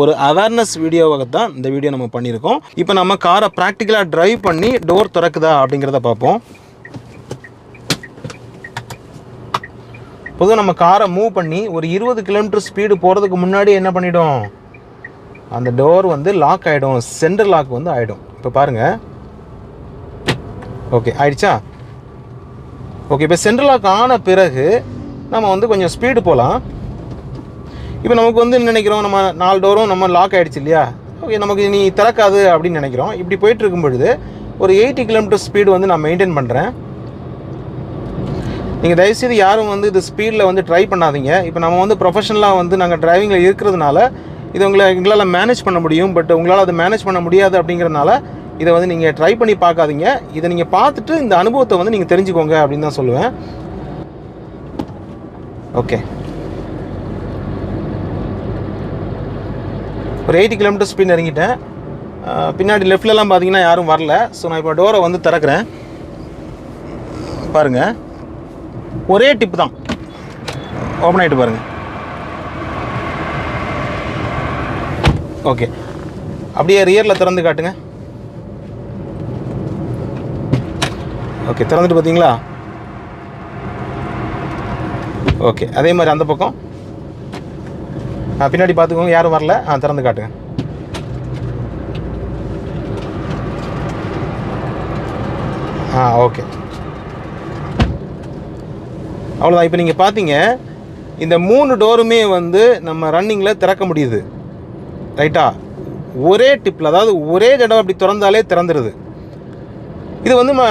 ஒரு அவேர்னஸ் வீடியோவாக தான் இந்த வீடியோ நம்ம பண்ணியிருக்கோம். இப்போ நம்ம காரை ப்ராக்டிக்கலாக ட்ரைவ் பண்ணி டோர் திறக்குதா அப்படிங்கிறத பார்ப்போம். பொதுவாக நம்ம காரை மூவ் பண்ணி ஒரு இருபது கிலோமீட்டர் ஸ்பீடு போகிறதுக்கு முன்னாடி என்ன பண்ணிடும்? அந்த டோர் வந்து லாக் ஆகிடும் சென்டர் லாக் வந்து ஆகிடும் இப்போ பாருங்கள் ஓகே ஆயிடுச்சா? ஓகே இப்போ சென்ட்ரல் லாக் ஆன பிறகு நம்ம வந்து கொஞ்சம் ஸ்பீடு போகலாம் இப்போ நமக்கு வந்து நினைக்கிறோம்? நம்ம நாலு டோரும் நம்ம லாக் ஆகிடுச்சு இல்லையா? ஓகே நமக்கு நீ திறக்காது அப்படின்னு நினைக்கிறோம். இப்படி போயிட்டு பொழுது ஒரு எயிட்டி கிலோமீட்டர் ஸ்பீடு வந்து நான் மெயின்டைன் பண்ணுறேன் நீங்கள் தயவுசெய்து யாரும் வந்து இது ஸ்பீடில் வந்து ட்ரை பண்ணாதீங்க. இப்போ நம்ம வந்து ப்ரொஃபஷனலாக வந்து நாங்கள் டிரைவிங்கில் இருக்கிறதுனால இது உங்களை எங்களால் மேனேஜ் பண்ண முடியும். பட் உங்களால் அதை மேனேஜ் பண்ண முடியாது அப்படிங்கிறனால இதை வந்து நீங்கள் ட்ரை பண்ணி பார்க்காதீங்க. இதை நீங்கள் பார்த்துட்டு இந்த அனுபவத்தை வந்து நீங்கள் தெரிஞ்சுக்கோங்க அப்படின்னு தான் சொல்லுவேன். ஓகே ஒரு எயிட்டி கிலோமீட்டர் ஸ்பீட் இறங்கிட்டேன். பின்னாடி லெஃப்ட்லலாம் பார்த்தீங்கன்னா யாரும் வரல. ஸோ நான் இப்போ டோரை வந்து திறக்கிறேன். பாருங்கள் ஒரே டிப் தான். ஓப்பன் ஆகிட்டு பாருங்கள் ஓகே அப்படியே ரியரில் திறந்து காட்டுங்க. ஓகே திறந்துட்டு பார்த்தீங்களா ஓகே அதே மாதிரி அந்த பக்கம். பின்னாடி பார்த்துக்கோங்க யாரும் வரல. ஆ திறந்து காட்டுங்க. ஆ ஓகே. அவ்வளோதான் இப்போ நீங்கள் பார்த்தீங்க இந்த மூணு டோருமே வந்து நம்ம ரன்னிங்கில் திறக்க முடியுது. ரைட்டா? ஒரே டிப்பில் அதாவது ஒரே தடவை அப்படி திறந்தாலே திறந்துடுது இது வந்து நம்ம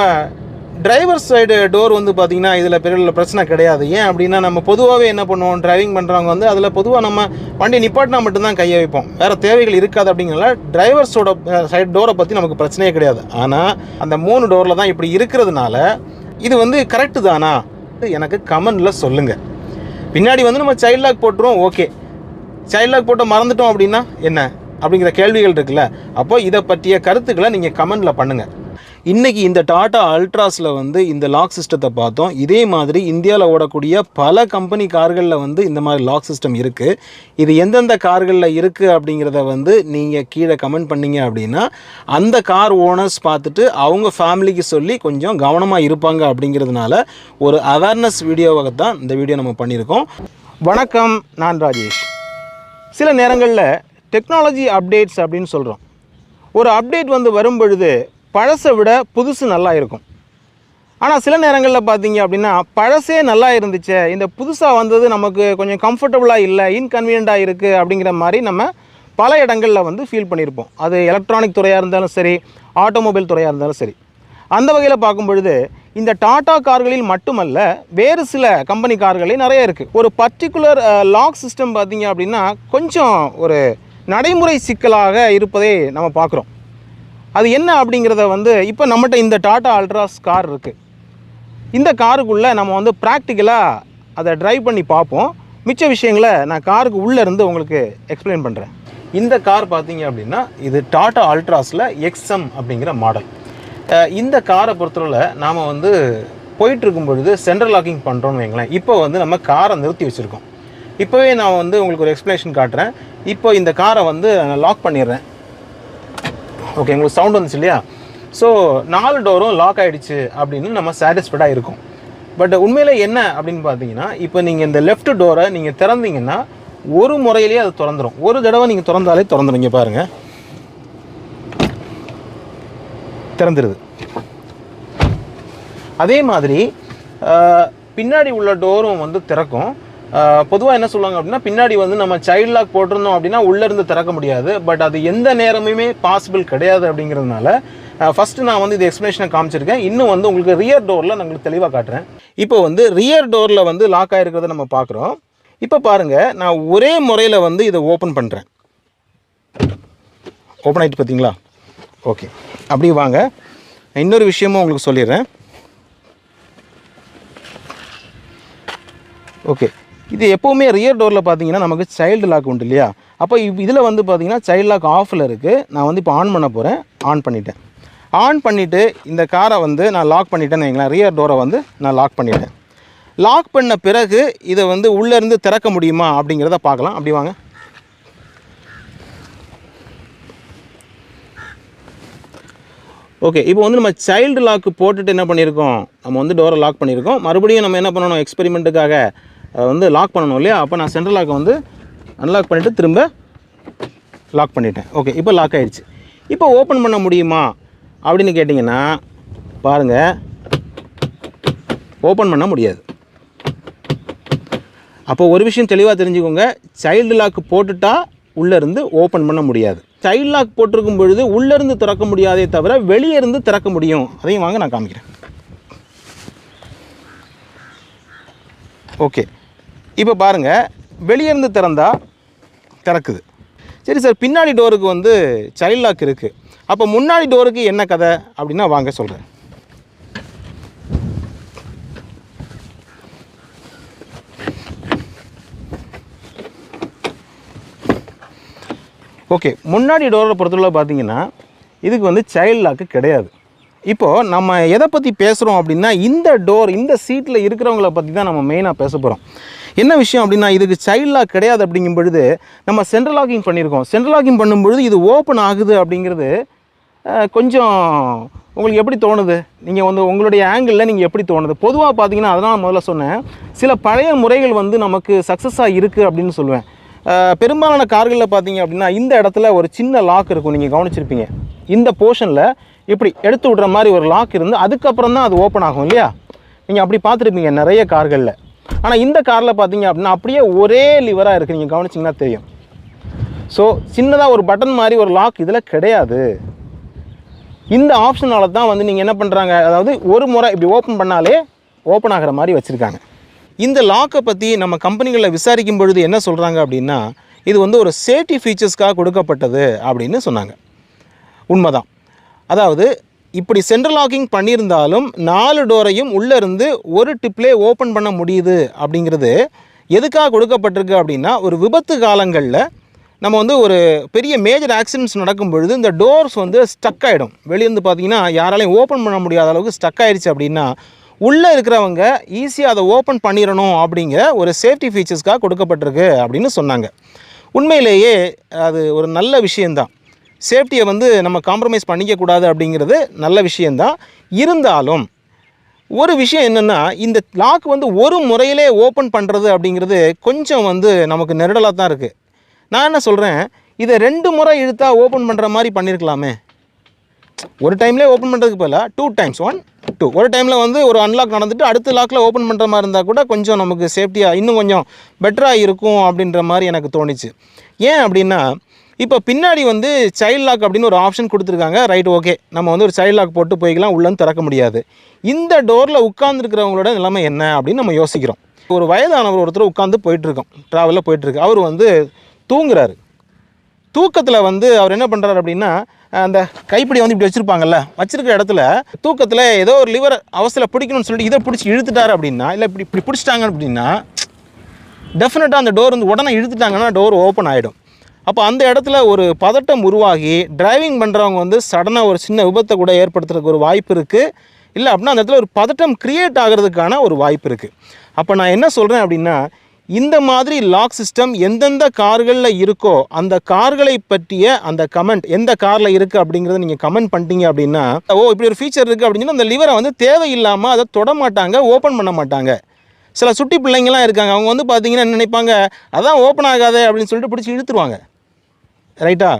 டிரைவர் சைடு டோர் வந்து பார்த்திங்கன்னா இதில் பெரிய பிரச்சனை கிடையாது. ஏன் அப்படின்னா நம்ம பொதுவாகவே என்ன பண்ணுவோம்? டிரைவிங் பண்ணுறவங்க வந்து அதில் பொதுவாக நம்ம வண்டி நிப்பாட்டினா மட்டும்தான் கையை வைப்போம். வேறு தேவைகள் இருக்காது அப்படிங்கிறனால டிரைவர்ஸோட சைடு டோரை பற்றி நமக்கு பிரச்சனையே கிடையாது. ஆனால் அந்த மூணு டோரில் தான் இப்படி இருக்கிறதுனால இது வந்து கரெக்டு தானா? எனக்கு கமெண்டில் சொல்லுங்கள் பின்னாடி வந்து நம்ம சைல்ட் லாக் போட்டுருவோம். ஓகே சைல்ட் லாக் போட்டு மறந்துட்டோம் அப்படின்னா என்ன? அப்படிங்கிற கேள்விகள் இருக்குல்ல. அப்போ இதை பற்றிய கருத்துக்களை நீங்கள் கமெண்டில் பண்ணுங்கள் இன்றைக்கி இந்த டாடா அல்ட்ராஸில் வந்து இந்த லாக் சிஸ்டத்தை பார்த்தோம். இதே மாதிரி இந்தியாவில் ஓடக்கூடிய பல கம்பெனி கார்களில் வந்து இந்த மாதிரி லாக் சிஸ்டம் இருக்குது இது எந்தெந்த கார்களில் இருக்குது அப்படிங்கிறத வந்து நீங்கள் கீழே கமெண்ட் பண்ணீங்க அப்படின்னா அந்த கார் ஓனர்ஸ் பார்த்துட்டு அவங்க ஃபேமிலிக்கு சொல்லி கொஞ்சம் கவனமாக இருப்பாங்க அப்படிங்கிறதுனால ஒரு அவேர்னஸ் வீடியோவாக தான் இந்த வீடியோ நம்ம பண்ணியிருக்கோம். வணக்கம் நான் ராஜேஷ். சில நேரங்களில் டெக்னாலஜி அப்டேட்ஸ் அப்படின்னு சொல்கிறோம் ஒரு அப்டேட் வந்து வரும் பொழுது பழசை விட புதுசு நல்லா இருக்கும். ஆனால் சில நேரங்களில் பார்த்தீங்க அப்படின்னா பழசே நல்லா இருந்துச்சு இந்த புதுசாக வந்தது நமக்கு கொஞ்சம் கம்ஃபர்டபுளாக இல்லை இன்கன்வீனியண்ட்டாக இருக்குது அப்படிங்கிற மாதிரி நம்ம பல இடங்களில் வந்து ஃபீல் பண்ணியிருப்போம் அது எலக்ட்ரானிக் துறையாக இருந்தாலும் சரி ஆட்டோமொபைல் துறையாக இருந்தாலும் சரி. அந்த வகையில் பார்க்கும் பொழுது இந்த டாடா கார்களில் மட்டுமல்ல வேறு சில கம்பெனி கார்களே நிறைய இருக்குது ஒரு பர்டிகுலர் லாக் சிஸ்டம் பார்த்தீங்க அப்படின்னா கொஞ்சம் ஒரு நடைமுறை சிக்கலாக இருப்பதை நம்ம பார்க்குறோம். அது என்ன அப்படிங்கிறத வந்து இப்போ நம்மகிட்ட இந்த டாட்டா அல்ட்ராஸ் கார் இருக்குது இந்த காருக்குள்ளே நம்ம வந்து ப்ராக்டிக்கலாக அதை ட்ரைவ் பண்ணி பார்ப்போம். மிச்ச விஷயங்களை நான் காருக்கு உள்ளே இருந்து உங்களுக்கு எக்ஸ்பிளைன் பண்ணுறேன் இந்த கார் பார்த்தீங்க அப்படின்னா இது டாட்டா அல்ட்ராஸில் எக்ஸ்எம் அப்படிங்கிற மாடல் இந்த காரை பொறுத்தளவில் நாம் வந்து போயிட்டுருக்கும் பொழுது சென்ட்ரல் லாக்கிங் பண்ணுறோன்னு வைங்களேன். இப்போ வந்து நம்ம காரை நிறுத்தி வச்சுருக்கோம். இப்போவே நான் வந்து உங்களுக்கு ஒரு எக்ஸ்ப்ளனேஷன் காட்டுறேன். இப்போ இந்த காரை வந்து நான் லாக் பண்ணிடுறேன். ஓகே உங்களுக்கு சவுண்ட் வந்துச்சு இல்லையா? ஸோ நாலு டோரும் லாக் ஆகிடுச்சு அப்படின்னு நம்ம சாட்டிஸ்ஃபைடாக இருக்கும். பட் உண்மையில் என்ன அப்படின்னு பார்த்தீங்கன்னா இப்போ நீங்கள் இந்த லெஃப்ட் டோரை நீங்கள் திறந்தீங்கன்னா ஒரு முறையிலேயே அது திறந்துடும் ஒரு தடவை நீங்கள் திறந்தாலே திறந்துரும் இங்கே பாருங்கள் திறந்துடுது அதே மாதிரி பின்னாடி உள்ள டோரும் வந்து திறக்கும். பொதுவாக என்ன சொல்லுவாங்க அப்படின்னா பின்னாடி வந்து நம்ம சைல்ட் லாக் போட்டிருந்தோம் அப்படின்னா உள்ளேருந்து திறக்க முடியாது. பட் அது எந்த நேரமுமே பாசிபிள் கிடையாது அப்படிங்கிறதுனால ஃபஸ்ட்டு நான் வந்து இது எக்ஸ்ப்ளனேஷனை காமிச்சிருக்கேன். இன்னும் வந்து உங்களுக்கு ரியர் டோரில் நான் உங்களுக்கு தெளிவாக காட்டுறேன். இப்போ வந்து ரியர் டோரில் வந்து லாக் ஆகிருக்கிறத நம்ம பார்க்குறோம். இப்போ பாருங்கள் நான் ஒரே முறையில் வந்து இதை ஓப்பன் பண்ணுறேன் ஓப்பன் ஆகிட்டு பார்த்தீங்களா? ஓகே அப்படி வாங்க. நான் இன்னொரு விஷயமும் உங்களுக்கு சொல்லிடுறேன். ஓகே இது எப்போவுமே ரியர் டோரில் பார்த்தீங்கன்னா நமக்கு சைல்டு லாக் உண்டு இல்லையா? அப்போ இதில் வந்து பார்த்திங்கன்னா சைல்டு லாக் ஆஃபில் இருக்குது நான் வந்து இப்போ ஆன் பண்ண போகிறேன் ஆன் பண்ணிட்டேன். ஆன் பண்ணிவிட்டு இந்த காரை வந்து நான் லாக் பண்ணிட்டேன்னு வைங்களேன். ரியர் டோரை வந்து நான் லாக் பண்ணிட்டேன். லாக் பண்ண பிறகு இதை வந்து உள்ளேருந்து திறக்க முடியுமா அப்படிங்கிறத பார்க்கலாம். அப்படி வாங்க. ஓகே இப்போ வந்து நம்ம சைல்டு லாக்கு போட்டுட்டு என்ன பண்ணியிருக்கோம்? நம்ம வந்து டோரை லாக் பண்ணியிருக்கோம். மறுபடியும் நம்ம என்ன பண்ணணும்? எக்ஸ்பெரிமெண்ட்டுக்காக வந்து லாக் பண்ணணும் இல்லையா? அப்போ நான் சென்ட்ரல் லாக்கை வந்து அன்லாக் பண்ணிவிட்டு திரும்ப லாக் பண்ணிட்டேன். ஓகே இப்போ லாக் ஆகிடுச்சு இப்போ ஓப்பன் பண்ண முடியுமா? அப்படின்னு கேட்டிங்கன்னா பாருங்கள் ஓப்பன் பண்ண முடியாது. அப்போ ஒரு விஷயம் தெளிவாக தெரிஞ்சுக்கோங்க. சைல்டு லாக் போட்டுட்டா உள்ளேருந்து ஓப்பன் பண்ண முடியாது. சைல்டு லாக் போட்டிருக்கும் பொழுது உள்ளேருந்து திறக்க முடியாதே தவிர வெளியே இருந்து திறக்க முடியும். அதையும் வாங்க நான் காமிக்கிறேன். ஓகே இப்போ பாருங்கள் வெளியே இருந்து திறக்குது. சரி சார் பின்னாடி டோருக்கு வந்து சைல்ட் லாக் இருக்குது அப்போ முன்னாடி டோருக்கு என்ன கதை அப்படின்னா வாங்க சொல்கிறேன் ஓகே முன்னாடி டோரை பொறுத்தவரை பார்த்தீங்கன்னா இதுக்கு வந்து சைல்ட் லாக்கு கிடையாது. இப்போது நம்ம எதை பற்றி பேசுகிறோம் அப்படின்னா இந்த டோர் இந்த சீட்டில் இருக்கிறவங்கள பற்றி தான் நம்ம மெயினாக பேச போகிறோம் என்ன விஷயம் அப்படின்னா இதுக்கு சைல்ட் லாக் கிடையாது அப்படிங்கும் பொழுது நம்ம சென்ட்ரல் லாக்கிங் பண்ணியிருக்கோம் சென்ட்ரல் லாக்கிங் பண்ணும்பொழுது இது ஓப்பன் ஆகுது அப்படிங்கிறது கொஞ்சம் உங்களுக்கு எப்படி தோணுது? நீங்கள் வந்து உங்களுடைய ஆங்கிளில் நீங்கள் எப்படி தோணுது? பொதுவாக பார்த்தீங்கன்னா அதனால் முதல்ல சொன்னேன். சில பழைய முறைகள் வந்து நமக்கு சக்ஸஸாக இருக்குது அப்படின்னு சொல்லுவேன். பெரும்பாலான கார்களில் பார்த்தீங்க அப்படின்னா இந்த இடத்துல ஒரு சின்ன லாக் இருக்கும். நீங்கள் கவனிச்சிருப்பீங்க. இந்த போர்ஷனில் இப்படி எடுத்து விடுற மாதிரி ஒரு லாக் இருந்து அதுக்கப்புறம் தான் அது ஓப்பன் ஆகும் இல்லையா? நீங்கள் அப்படி பார்த்துருப்பீங்க நிறைய கார்களில். ஆனால் இந்த காரில் பார்த்தீங்க அப்படின்னா அப்படியே ஒரே லிவராக இருக்குது நீங்கள் கவனிச்சிங்கன்னா தெரியும். ஸோ சின்னதாக ஒரு பட்டன் மாதிரி ஒரு லாக் இதில் கிடையாது. இந்த ஆப்ஷனால தான் வந்து நீங்கள் என்ன பண்ணுறாங்க அதாவது ஒரு முறை இப்படி ஓப்பன் பண்ணாலே ஓப்பன் ஆகிற மாதிரி வச்சுருக்காங்க. இந்த லாக்கை பற்றி நம்ம கம்பெனிகளில் விசாரிக்கும் பொழுது என்ன சொல்கிறாங்க அப்படின்னா இது வந்து ஒரு சேஃப்டி ஃபீச்சர்ஸ்க்காக கொடுக்கப்பட்டது அப்படின்னு சொன்னாங்க. உண்மைதான். அதாவது இப்படி சென்ட்ரல் லாக்கிங் பண்ணியிருந்தாலும் நாலு டோரையும் உள்ளே இருந்து ஒரு டிப்லே ஓப்பன் பண்ண முடியுது அப்படிங்கிறது எதுக்காக கொடுக்கப்பட்டிருக்கு அப்படின்னா ஒரு விபத்து காலங்களில் நம்ம வந்து ஒரு பெரிய மேஜர் ஆக்சிடென்ட்ஸ் நடக்கும் பொழுது இந்த டோர்ஸ் வந்து ஸ்டக் ஆகிடும் வெளியேருந்து பார்த்தீங்கன்னா யாராலையும் ஓப்பன் பண்ண முடியாத அளவுக்கு ஸ்டக் ஆயிடுச்சு அப்படின்னா உள்ளே இருக்கிறவங்க ஈஸியாக அதை ஓப்பன் பண்ணிடணும் அப்படிங்கிற ஒரு சேஃப்டி ஃபீச்சர்ஸ்க்காக கொடுக்கப்பட்டிருக்கு அப்படின்னு சொன்னாங்க. உண்மையிலேயே அது ஒரு நல்ல விஷயந்தான் சேஃப்டியை வந்து நம்ம காம்ப்ரமைஸ் பண்ணிக்கக்கூடாது அப்படிங்கிறது நல்ல விஷயந்தான் இருந்தாலும் ஒரு விஷயம் என்னென்னா இந்த லாக் வந்து ஒரு முறையிலே ஓப்பன் பண்ணுறது அப்படிங்கிறது கொஞ்சம் வந்து நமக்கு நெருடலாக தான் இருக்குது நான் என்ன சொல்கிறேன் இதை ரெண்டு முறை இழுத்தா ஓப்பன் பண்ணுற மாதிரி பண்ணியிருக்கலாமே ஒரு டைம்லேயே ஓப்பன் பண்ணுறதுக்கு பதிலாக டூ டைம்ஸ் ஒன் டூ ஒரு டைமில் வந்து ஒரு அன்லாக் நடந்துட்டு அடுத்த லாக்கில் ஓப்பன் பண்ணுற மாதிரி இருந்தால் கூட கொஞ்சம் நமக்கு சேஃப்டியாக இன்னும் கொஞ்சம் பெட்டராக இருக்கும் அப்படின்ற மாதிரி எனக்கு தோணுச்சு. ஏன் அப்படின்னா இப்போ பின்னாடி வந்து சைல்ட் லாக் அப்படின்னு ஒரு ஆப்ஷன் கொடுத்துருக்காங்க. ரைட் ஓகே நம்ம வந்து ஒரு சைல்ட் லாக் போட்டு போய்க்கலாம் உள்ளேருந்து திறக்க முடியாது. இந்த டோரில் உட்காந்துருக்கிறவங்களோட நிலைமை என்ன அப்படின்னு நம்ம யோசிக்கிறோம். ஒரு வயதானவர் ஒருத்தர் உட்காந்து போயிட்டுருக்கோம் ட்ராவலில் போயிட்டுருக்கு. அவர் வந்து தூங்குறாரு. தூக்கத்தில் வந்து அவர் என்ன பண்ணுறாரு அப்படின்னா அந்த கைப்பிடி வந்து இப்படி வச்சுருப்பாங்கல்ல வச்சுருக்கிற இடத்துல தூக்கத்தில் ஏதோ ஒரு லிவர் அவசரம் பிடிக்கணும்னு சொல்லிட்டு இதை பிடிச்சி இழுத்துட்டாரு அப்படின்னா இல்லை இப்படி இப்படி பிடிச்சிட்டாங்க அப்படின்னா டெஃபினட்டாக அந்த டோர் வந்து உடனே இழுத்துட்டாங்கன்னா டோர் ஓப்பன் ஆகிடும் அப்போ அந்த இடத்துல ஒரு பதட்டம் உருவாகி டிரைவிங் பண்ணுறவங்க வந்து சடனாக ஒரு சின்ன விபத்தை கூட ஏற்படுத்துறதுக்கு ஒரு வாய்ப்பு இருக்குது இல்லை அப்படின்னா அந்த இடத்துல ஒரு பதட்டம் க்ரியேட் ஆகிறதுக்கான ஒரு வாய்ப்பு இருக்குது அப்போ நான் என்ன சொல்கிறேன் அப்படின்னா இந்த மாதிரி லாக் சிஸ்டம் எந்தெந்த கார்களில் இருக்கோ அந்த கார்களை பற்றிய அந்த கமெண்ட் எந்த காரில் இருக்குது அப்படிங்கிறத நீங்கள் கமெண்ட் பண்ணிட்டீங்க அப்படின்னா ஓ இப்படி ஒரு ஃபீச்சர் இருக்குது அப்படின்னு அந்த லிவரை வந்து தேவையில்லாமல் அதை தொட மாட்டாங்க ஓப்பன் பண்ண மாட்டாங்க. சில சுட்டி பிள்ளைங்கள்லாம் இருக்காங்க. அவங்க வந்து பார்த்தீங்கன்னா என்ன நினைப்பாங்க அதான் ஓப்பன் ஆகாதே அப்படின்னு சொல்லிட்டு பிடிச்சி இழுத்துருவாங்க. ரைட்டா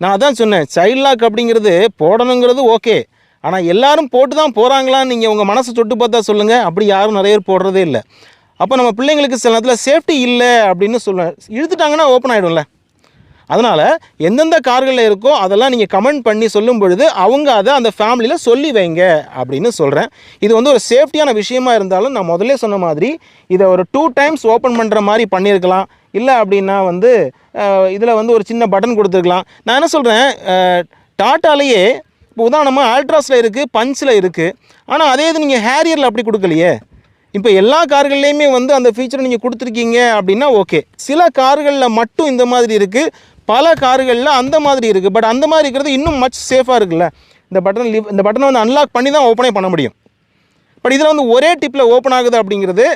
நான் அதான் சொன்னேன் சைல்ட் லாக் அப்படிங்கிறது போடணுங்கிறது ஓகே ஆனால் எல்லாரும் போட்டு தான் போகிறாங்களான்னு நீங்கள் உங்கள் மனசை தொட்டு பார்த்தா சொல்லுங்கள் அப்படி யாரும் நிறைய பேர் போடுறதே இல்லை. அப்போ நம்ம பிள்ளைங்களுக்கு சில நேரத்தில் சேஃப்டி இல்லை அப்படின்னு சொல்லுவேன் இழுத்துட்டாங்கன்னா ஓப்பன் ஆகிடும்ல அதனால் எந்தெந்த கார்களில் இருக்கோ அதெல்லாம் நீங்கள் கமெண்ட் பண்ணி சொல்லும் பொழுது அவங்க அதை அந்த ஃபேமிலியில் சொல்லி வைங்க அப்படின்னு சொல்கிறேன் இது வந்து ஒரு சேஃப்டியான விஷயமா இருந்தாலும் நான் முதல்ல சொன்ன மாதிரி இதை ஒரு டூ டைம்ஸ் ஓப்பன் பண்ணுற மாதிரி பண்ணியிருக்கலாம். இல்லை அப்படின்னா வந்து இதில் வந்து ஒரு சின்ன பட்டன் கொடுத்துருக்கலாம். நான் என்ன சொல்கிறேன் டாட்டாலேயே இப்போ உதாரணமாக ஆல்ட்ராஸில் இருக்குது பஞ்சில் இருக்குது ஆனால் அதே இது நீங்கள் ஹேரியரில் அப்படி கொடுக்கலையே. இப்போ எல்லா கார்கள்லேயுமே வந்து அந்த ஃபீச்சரை நீங்கள் கொடுத்துருக்கீங்க அப்படின்னா ஓகே. சில கார்களில் மட்டும் இந்த மாதிரி இருக்குது பல கார்களில் அந்த மாதிரி இருக்குது பட் அந்த மாதிரி இருக்கிறது இன்னும் மச் சேஃபாக இருக்குல்ல. இந்த பட்டன் லிவ் இந்த பட்டனை வந்து அன்லாக் பண்ணி தான் ஓப்பனே பண்ண முடியும். பட் இதில் வந்து ஒரே டிப்பில் ஓப்பன் ஆகுது அப்படிங்கிறது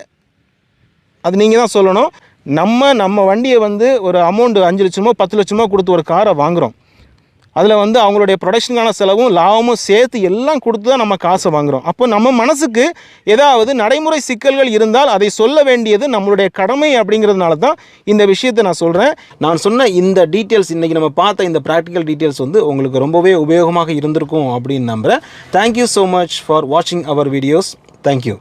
அது நீங்கள் தான் சொல்லணும். நம்ம நம்ம வண்டியை வந்து ஒரு அமௌண்ட் அஞ்சு லட்சமோ பத்து லட்சமோ கொடுத்து ஒரு காரை வாங்குகிறோம் அதில் வந்து அவங்களுடைய ப்ரொடக்ஷனுக்கான செலவும் லாபமும் சேர்த்து எல்லாம் கொடுத்து தான் நம்ம காசை வாங்குகிறோம் அப்போ நம்ம மனசுக்கு ஏதாவது நடைமுறை சிக்கல்கள் இருந்தால் அதை சொல்ல வேண்டியது நம்மளுடைய கடமை அப்படிங்கிறதுனால தான் இந்த விஷயத்தை நான் சொல்கிறேன் நான் சொன்ன இந்த டீட்டெயில்ஸ் இன்றைக்கி நம்ம பார்த்த இந்த ப்ராக்டிக்கல் டீட்டெயில்ஸ் வந்து உங்களுக்கு ரொம்பவே உபயோகமாக இருந்திருக்கும் அப்படின்னு நம்புகிறேன் தேங்க்யூ ஸோ மச் ஃபார் வாட்சிங் அவர் வீடியோஸ் தேங்க்யூ